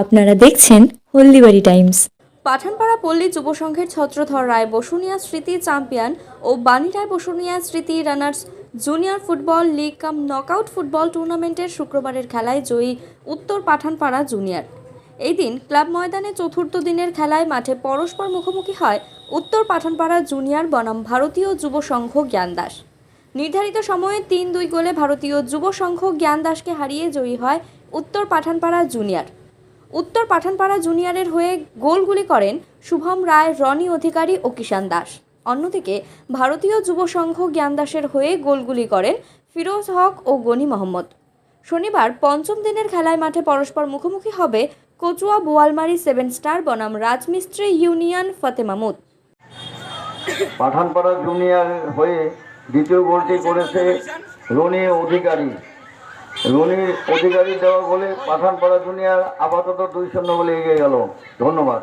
আপনারা দেখছেন হলদিবাড়ি টাইমস। পাঠানপাড়া পল্লী যুব সংঘের ছত্রধর রায় বসুনিয়া স্মৃতি চ্যাম্পিয়ন ও বাণী রায় বসুনিয়া স্মৃতি runners junior football league cum knockout football টুর্নামেন্টের শুক্রবারের খেলায় জয়ী উত্তর পাঠানপাড়া জুনিয়র। এই দিন ক্লাব ময়দানে চতুর্থ দিনের খেলায় মাঠে পরস্পর মুখোমুখি হয় উত্তর পাঠানপাড়া জুনিয়র বনাম ভারতীয় যুব সংঘ জ্ঞানদাস নির্ধারিত সময়ে তিন দুই গোলে ভারতীয় যুব সংঘ জ্ঞানদাসকে হারিয়ে জয়ী হয় উত্তর পাঠানপাড়া জুনিয়র। উত্তর পাঠানপাড়া জুনিয়রের হয়ে গোলগুলি করেন শুভম রায়, রনি অধিকারী ও কিষান দাস। অন্যদিকে ভারতীয় যুব সংঘ জ্ঞান দাসের হয়ে গোলগুলি করেন ফিরোজ হক ও গনি মোহাম্মদ। শনিবার পঞ্চম দিনের খেলায় মাঠে পরস্পর মুখোমুখি হবে কচুয়া বোয়ালমারি সেভেন স্টার বনাম রাজমিস্ত্রি ইউনিয়ন ফতেমামুদ পাঠানপাড়া জুনিয়র হয়ে দ্বিতীয় গোলটি করেছে রনি অধিকারী। রনি অধিকারী দেওয়া গোলে পাঠানপাড়া জুনিয়ার আপাতত দুই শূন্য বলে এগিয়ে গেল। ধন্যবাদ।